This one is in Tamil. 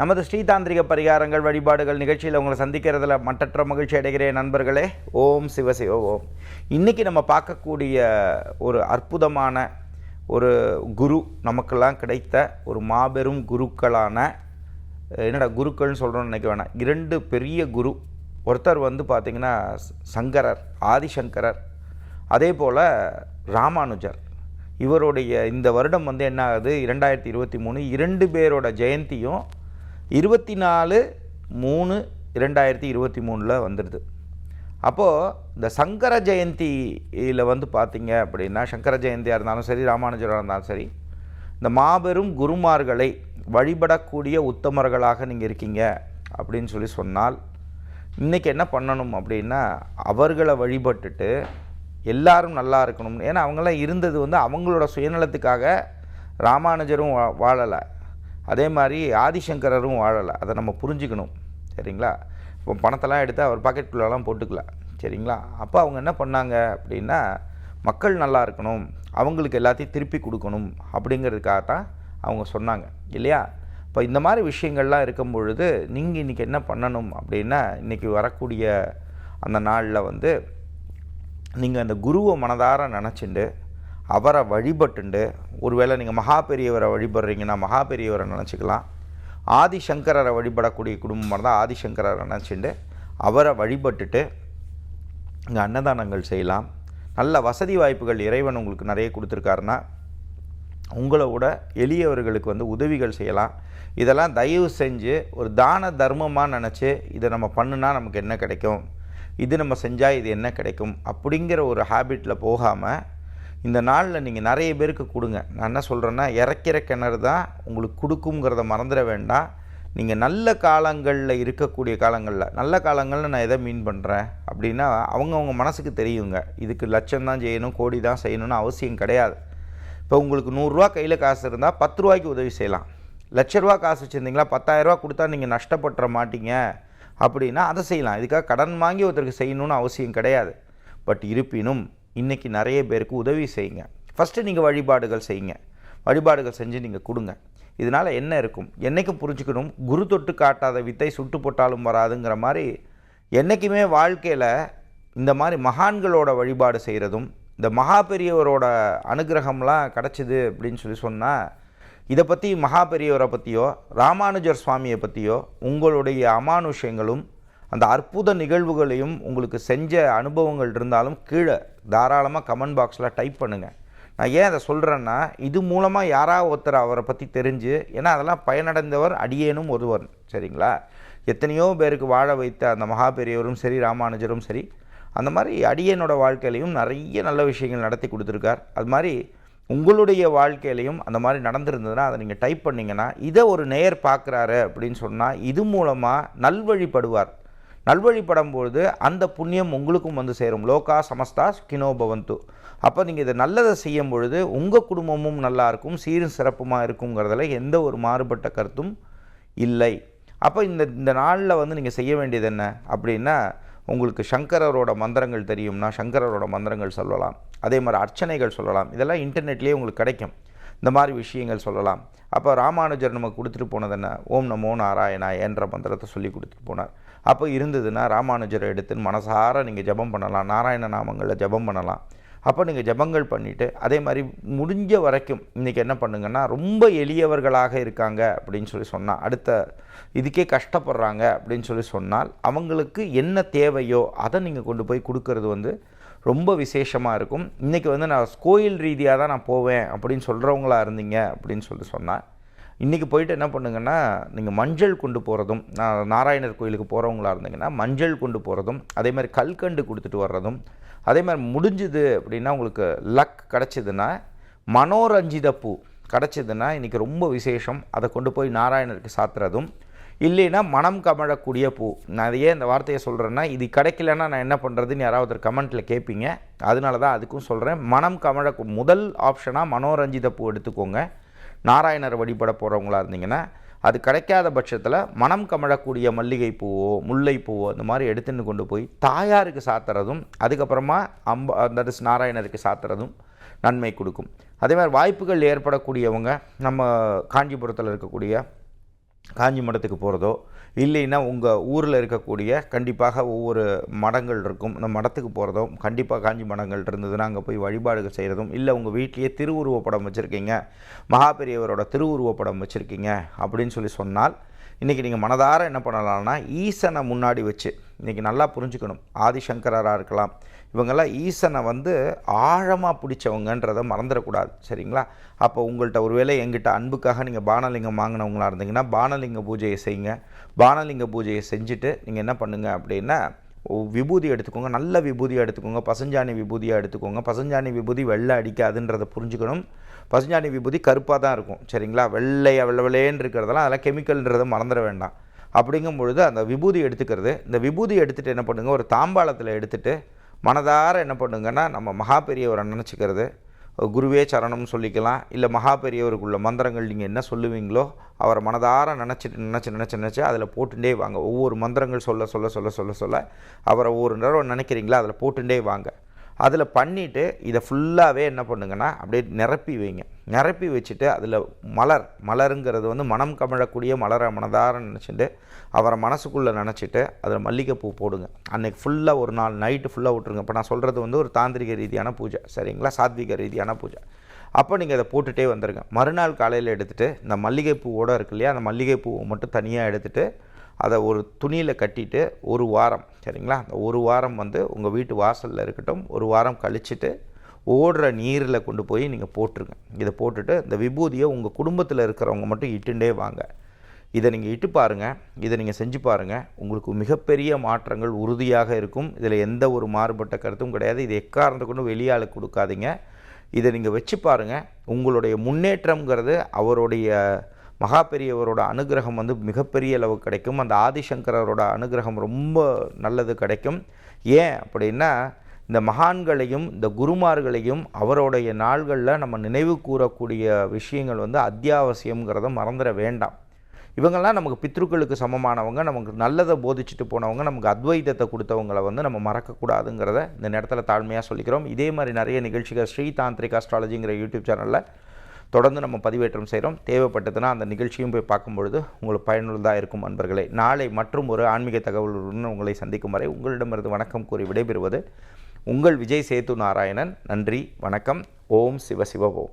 நமது ஸ்ரீதாந்திரிக பரிகாரங்கள் வழிபாடுகள் நிகழ்ச்சியில் உங்களை சந்திக்கிறதுல மட்டற்ற மகிழ்ச்சி அடைகிறேன் நண்பர்களே. ஓம் சிவசிவ ஓம். இன்றைக்கி நம்ம பார்க்கக்கூடிய ஒரு அற்புதமான ஒரு குரு நமக்கெல்லாம் கிடைத்த ஒரு மாபெரும் குருக்களான என்னடா குருக்கள்னு சொல்கிறோன்னு நினைக்க வேணாம். இரண்டு பெரிய குரு. ஒருத்தர் வந்து பார்த்திங்கன்னா சங்கரர் ஆதிசங்கரர். அதே போல் ராமானுஜர். இவருடைய இந்த வருடம் வந்து என்ன ஆகுது? இரண்டாயிரத்தி இருபத்தி மூணு. இரண்டு பேரோட ஜெயந்தியும் இருபத்தி நாலு மூணு இரண்டாயிரத்தி இருபத்தி மூணில் வந்துடுது. அப்போது இந்த சங்கர ஜெயந்தியில் வந்து பார்த்தீங்க அப்படின்னா சங்கர ஜெயந்தியாக இருந்தாலும் சரி ராமானுஜராக இருந்தாலும் சரி இந்த மாபெரும் குருமார்களை வழிபடக்கூடிய உத்தமர்களாக நீங்கள் இருக்கீங்க அப்படின்னு சொல்லி சொன்னால் இன்றைக்கி என்ன பண்ணணும் அப்படின்னா அவர்களை வழிபட்டுட்டு எல்லாரும் நல்லா இருக்கணும். ஏன்னா அவங்களாம் இருந்தது வந்து அவங்களோட சுயநலத்துக்காக ராமானுஜரும் வா வாழலை. அதே மாதிரி ஆதிசங்கரரும் வாழலை. அதை நம்ம புரிஞ்சுக்கணும். சரிங்களா? இப்போ பணத்தெல்லாம் எடுத்து அவர் பாக்கெட்டுக்குள்ளெல்லாம் போட்டுக்கல. சரிங்களா? அப்போ அவங்க என்ன பண்ணாங்க அப்படின்னா மக்கள் நல்லா இருக்கணும் அவங்களுக்கு எல்லாத்தையும் திருப்பி கொடுக்கணும் அப்படிங்கிறதுக்காக தான் அவங்க சொன்னாங்க. இல்லையா? இப்போ இந்த மாதிரி விஷயங்கள்லாம் இருக்கும் பொழுது நீங்கள் இன்றைக்கி என்ன பண்ணணும் அப்படின்னா இன்றைக்கி வரக்கூடிய அந்த நாளில் வந்து நீங்கள் அந்த குருவை மனதார நினச்சிண்டு அவரை வழிபட்டுண்டு ஒருவேளை நீங்கள் மகா பெரியவரை வழிபடுறீங்கன்னா மகா பெரியவரை நினச்சிக்கலாம். ஆதிசங்கரரை வழிபடக்கூடிய குடும்பமாக இருந்தால் ஆதிசங்கரரை நினச்சிட்டு அவரை வழிபட்டுட்டு இங்கே அன்னதானங்கள் செய்யலாம். நல்ல வசதி வாய்ப்புகள் இறைவன் உங்களுக்கு நிறைய கொடுத்துருக்காருன்னா உங்களை விட எளியவர்களுக்கு வந்து உதவிகள் செய்யலாம். இதெல்லாம் தயவு செஞ்சு ஒரு தான தர்மமாக நினச்சி இதை நம்ம பண்ணுனா நமக்கு என்ன கிடைக்கும்? இது நம்ம செஞ்சால் இது என்ன கிடைக்கும்? அப்படிங்கிற ஒரு ஹேபிட்டில் போகாமல் இந்த நாளில் நீங்கள் நிறைய பேருக்கு கொடுங்க. நான் என்ன சொல்கிறேன்னா இறக்கிற கிணறு தான் உங்களுக்கு கொடுக்குங்கிறத மறந்துட வேண்டாம். நீங்கள் நல்ல காலங்களில் இருக்கக்கூடிய காலங்களில் நல்ல காலங்களில் நான் எதை மீன் பண்ணுறேன் அப்படின்னா அவங்கவுங்க மனசுக்கு தெரியுங்க. இதுக்கு லட்சம் தான் செய்யணும் கோடி தான் செய்யணும்னு அவசியம் கிடையாது. இப்போ உங்களுக்கு நூறுரூவா கையில் காசு இருந்தால் பத்து ரூபாய்க்கு உதவி செய்யலாம். லட்ச ரூபா காசு வச்சுருந்தீங்களா பத்தாயிரரூவா கொடுத்தா நீங்கள் நஷ்டப்பட்டுற மாட்டீங்க. அப்படின்னா அதை செய்யலாம். இதுக்காக கடன் வாங்கி ஒருத்தருக்கு செய்யணும்னு அவசியம் கிடையாது. பட் இருப்பினும் இன்றைக்கி நிறைய பேருக்கு உதவி செய்யுங்க. ஃபஸ்ட்டு நீங்கள் வழிபாடுகள் செய்யுங்க. வழிபாடுகள் செஞ்சு நீங்கள் கொடுங்க. இதனால் என்ன இருக்கும்? என்றைக்கும் புரிஞ்சுக்கணும்? குரு தொட்டு காட்டாத வித்தை சுட்டு போட்டாலும் வராதுங்கிற மாதிரி என்றைக்குமே வாழ்க்கையில் இந்த மாதிரி மகான்களோட வழிபாடு செய்கிறதும் இந்த மகா பெரியவரோட அனுகிரகம்லாம் கிடச்சிது அப்படின்னு சொல்லி சொன்னால் இதை பற்றி மகா பெரியவரை பற்றியோ ராமானுஜர் சுவாமியை பற்றியோ உங்களுடைய அமானுஷ்யங்களும் அந்த அற்புத நிகழ்வுகளையும் உங்களுக்கு செஞ்ச அனுபவங்கள் இருந்தாலும் கீழே தாராளமாக கமெண்ட் பாக்ஸில் டைப் பண்ணுங்கள் நான் ஏன் அதை சொல்கிறேன்னா இது மூலமாக யாராவது ஒருத்தர் அவரை பற்றி தெரிஞ்சு ஏன்னா அதெல்லாம் பயனடைந்தவர் அடியேனும் ஒருவர் சரிங்களா? எத்தனையோ பேருக்கு வாழ வைத்த அந்த மகாபெரியவரும் சரி ராமானுஜரும் சரி அந்த மாதிரி அடியனோட வாழ்க்கையிலையும் நிறைய நல்ல விஷயங்கள் நடத்தி கொடுத்துருக்கார். அது மாதிரி உங்களுடைய வாழ்க்கையிலையும் அந்த மாதிரி நடந்திருந்ததுன்னா அதை நீங்கள் டைப் பண்ணிங்கன்னா இதை ஒரு நேயர் பார்க்குறாரு அப்படின்னு சொன்னால் இது மூலமாக நல்வழிப்படுவார். நல்வழிப்படும் பொழுது அந்த புண்ணியம் உங்களுக்கும் வந்து சேரும். லோகா சமஸ்தா கினோ பவந்து. அப்போ நீங்கள் இதை நல்லதை செய்யும் பொழுது உங்கள் குடும்பமும் நல்லாயிருக்கும் சீரும் சிறப்புமாக இருக்குங்கிறதுல எந்த ஒரு மாறுபட்ட கருத்தும் இல்லை. அப்போ இந்த இந்த நாளில் வந்து நீங்கள் செய்ய வேண்டியது என்ன? அப்படின்னா உங்களுக்கு சங்கரரோட மந்திரங்கள் தெரியும்னா சங்கரரோட மந்திரங்கள் சொல்லலாம். அதே மாதிரி அர்ச்சனைகள் சொல்லலாம். இதெல்லாம் இன்டர்நெட்லேயே உங்களுக்கு கிடைக்கும். இந்த மாதிரி விஷயங்கள் சொல்லலாம். அப்போ ராமானுஜர் நமக்கு கொடுத்துட்டு போனது என்ன? ஓம் நமோ நாராயணா என்ற மந்திரத்தை சொல்லி கொடுத்துட்டு போனார். அப்போ இருந்ததுன்னா ராமானுஜரை எடுத்து மனசார நீங்கள் ஜெபம் பண்ணலாம் நாராயண நாமங்களில் ஜெபம் பண்ணலாம். அப்போ நீங்கள் ஜெபங்கள் பண்ணிவிட்டு அதே மாதிரி முடிஞ்ச வரைக்கும் இன்றைக்கி என்ன பண்ணுங்கன்னா ரொம்ப எளியவர்களாக இருக்காங்க அப்படின்னு சொல்லி சொன்னால் அடுத்த இதுக்கே கஷ்டப்படுறாங்க அப்படின்னு சொல்லி சொன்னால் அவங்களுக்கு என்ன தேவையோ அதை நீங்கள் கொண்டு போய் கொடுக்கறது வந்து ரொம்ப விசேஷமாக இருக்கும். இன்றைக்கி வந்து நான் கோயில் ரீதியாக தான் நான் போவேன் அப்படின்னு சொல்கிறவங்களா இருந்தீங்க அப்படின்னு சொல்லி சொன்னால் இன்றைக்கி போயிட்டு என்ன பண்ணுங்கன்னா நீங்கள் மஞ்சள் கொண்டு போகிறதும் நான் நாராயணர் கோயிலுக்கு போகிறவங்களா இருந்தீங்கன்னா மஞ்சள் கொண்டு போகிறதும் அதே மாதிரி கல்கண்டு கொடுத்துட்டு வர்றதும் அதே மாதிரி முடிஞ்சுது அப்படின்னா உங்களுக்கு லக் கிடச்சிதுன்னா மனோரஞ்சித பூ கிடச்சிதுன்னா இன்றைக்கி ரொம்ப விசேஷம். அதை கொண்டு போய் நாராயணருக்கு சாத்துறதும் இல்லைன்னா மனம் கமழக்கூடிய பூ. நான் ஏன் இந்த வார்த்தையை சொல்கிறேன்னா இது கிடைக்கலன்னா நான் என்ன பண்ணுறதுன்னு யாராவது ஒரு கமெண்ட்டில் கேட்பீங்க. அதனால தான் அதுக்கும் சொல்கிறேன் மனம் கமழ முதல் ஆப்ஷனாக மனோரஞ்சித பூ எடுத்துக்கோங்க. நாராயணர் வழிபட போகிறவங்களா இருந்தீங்கன்னா அது கிடைக்காத பட்சத்தில் மனம் கமழக்கூடிய மல்லிகை பூவோ முல்லை பூவோ அந்த மாதிரி எடுத்துன்னு கொண்டு போய் தாயாருக்கு சாத்துறதும் அதுக்கப்புறமா அம்ப தட் இஸ் நாராயணருக்கு சாத்துறதும் நன்மை கொடுக்கும். அதே மாதிரி வாய்ப்புகள் ஏற்படக்கூடியவங்க நம்ம காஞ்சிபுரத்தில் இருக்கக்கூடிய காஞ்சி மடத்துக்கு போகிறதோ இல்லைன்னா உங்கள் ஊரில் இருக்கக்கூடிய கண்டிப்பாக ஒவ்வொரு மடங்கள் இருக்கும். அந்த மடத்துக்கு போகிறதும் கண்டிப்பாக காஞ்சி மடங்கள் இருந்ததுன்னா அங்கே போய் வழிபாடுகள் செய்கிறதும் இல்லை உங்கள் வீட்லேயே திருவுருவப்படம் வச்சுருக்கீங்க மகா பெரியவரோட படம் வச்சுருக்கீங்க அப்படின்னு சொல்லி சொன்னால் இன்றைக்கி நீங்கள் மனதார என்ன பண்ணலாம்னா ஈசனை முன்னாடி வச்சு இன்றைக்கி நல்லா புரிஞ்சுக்கணும் ஆதிசங்கராக இருக்கலாம் இவங்கெல்லாம் ஈசனை வந்து ஆழமாக பிடிச்சவங்கன்றதை மறந்துடக்கூடாது சரிங்களா? அப்போ உங்கள்கிட்ட ஒருவேளை எங்கிட்ட அன்புக்காக நீங்கள் பானலிங்கம் வாங்கினவங்களா இருந்தீங்கன்னா பானலிங்க பூஜையை செய்யுங்க பானலிங்க பூஜையை செஞ்சுட்டு நீங்கள் என்ன பண்ணுங்கள் அப்படின்னா ஓ, விபூதி எடுத்துக்கோங்க நல்ல விபூதியாக எடுத்துக்கோங்க பசஞ்சாணி விபூதியாக எடுத்துக்கோங்க. பசஞ்சாணி விபூதி வெள்ளை அடிக்காதுன்றதை புரிஞ்சுக்கணும். பசஞ்சாணி விபூதி கருப்பாக தான் இருக்கும் சரிங்களா? வெள்ளையாக வெள்ளை வெள்ளையன்னு இருக்கிறதெல்லாம் அதெல்லாம் கெமிக்கல்ன்றதை மறந்துட வேண்டாம். அப்படிங்கும் பொழுது அந்த விபூதி எடுத்துக்கிறது இந்த விபூதி எடுத்துகிட்டு என்ன பண்ணுங்கள் ஒரு தாம்பாளத்தில் எடுத்துகிட்டு மனதார என்ன பண்ணுங்கன்னா நம்ம மகா பெரியவரை நினச்சிக்கிறது. குருவே சரணம்னு சொல்லிக்கலாம். இல்லை மகா பெரியவருக்குள்ள மந்திரங்கள் நீங்கள் என்ன சொல்லுவீங்களோ அவரை மனதார நினச்சிட்டு நினச்சி நினச்சி நினச்சி அதில் போட்டுட்டே வாங்க. ஒவ்வொரு மந்திரங்கள் சொல்ல சொல்ல சொல்ல சொல்ல சொல்ல அவரை ஒவ்வொரு நேரம் நினைக்கிறீங்களா அதில் போட்டுட்டே வாங்க. அதில் பண்ணிவிட்டு இதை ஃபுல்லாகவே என்ன பண்ணுங்கன்னா அப்படியே நிரப்பி வைங்க. நிரப்பி வச்சுட்டு அதில் மலர் மலருங்கிறது வந்து மனம் கமழக்கூடிய மலரை மனதார நினச்சிட்டு அவரை மனசுக்குள்ளே நினச்சிட்டு அதில் மல்லிகைப்பூ போடுங்க. அன்னைக்கு ஃபுல்லாக ஒரு நாள் நைட்டு ஃபுல்லாக விட்ருங்க இப்போ நான் சொல்கிறது வந்து ஒரு தாந்திரிக ரீதியான பூஜை சரிங்களா? சாத்விக ரீதியான பூஜை. அப்போ நீங்கள் அதை போட்டுகிட்டே வந்துடுங்க மறுநாள் காலையில் எடுத்துகிட்டு இந்த மல்லிகைப்பூவோடு இருக்கு இல்லையா? அந்த மல்லிகைப்பூவை மட்டும் தனியாக எடுத்துகிட்டு அதை ஒரு துணியில் கட்டிட்டு ஒரு வாரம் சரிங்களா? அந்த ஒரு வாரம் வந்து உங்கள் வீட்டு வாசலில் இருக்கட்டும் ஒரு வாரம் கழிச்சுட்டு ஓடுற நீரில் கொண்டு போய் நீங்கள் போட்டுருங்க. இதை போட்டுட்டு இந்த விபூதியை உங்கள் குடும்பத்தில் இருக்கிறவங்க மட்டும் இட்டுண்டே வாங்க. இதை நீங்கள் இட்டு பாருங்கள் இதை நீங்கள் செஞ்சு பாருங்கள் உங்களுக்கு மிகப்பெரிய மாற்றங்கள் உறுதியாக இருக்கும். இதில் எந்த ஒரு மாறுபட்ட கருத்தும் கிடையாது. இது எக்காரணத்தை கொண்டு வெளியால் கொடுக்காதீங்க. இதை நீங்கள் வச்சு பாருங்கள் உங்களுடைய முன்னேற்றம்ங்கிறது அவருடைய மகா பெரியவரோட அனுகிரகம் வந்து மிகப்பெரிய அளவு கிடைக்கும். அந்த ஆதிசங்கரோட அனுகிரகம் ரொம்ப நல்லது கிடைக்கும். ஏன் அப்படின்னா இந்த மகான்களையும் இந்த குருமார்களையும் அவருடைய நாள்களில் நம்ம நினைவு கூறக்கூடிய விஷயங்கள் வந்து அத்தியாவசியங்கிறத மறந்துட வேண்டாம். இவங்கெல்லாம் நமக்கு பித்ருக்களுக்கு சமமானவங்க நமக்கு நல்லதை போதிச்சுட்டு போனவங்க நமக்கு அத்வைதத்தை கொடுத்தவங்களை வந்து நம்ம மறக்கக்கூடாதுங்கிறத இந்த நேரத்தில் தாழ்மையாக சொல்லிக்கிறோம். இதே மாதிரி நிறைய நிகழ்ச்சிகள் ஸ்ரீ தாந்திரிக் அஸ்ட்ராலஜிங்கிற யூடியூப் சேனலில் தொடர்ந்து நம்ம பதிவேற்றம் செய்கிறோம் தேவைப்பட்டதுன்னா அந்த நிகழ்ச்சியும் போய் பார்க்கும்பொழுது உங்களுக்கு பயனுள்ளதாக இருக்கும் அன்பர்களே. நாளை மற்றும் ஒரு ஆன்மீக தகவலுடன் உங்களை சந்திக்கும் வரை உங்களிடமிருந்து வணக்கம் கூறி விடைபெறுவது உங்கள் விஜய் சேது நாராயணன். நன்றி வணக்கம். ஓம் சிவ ஓம்.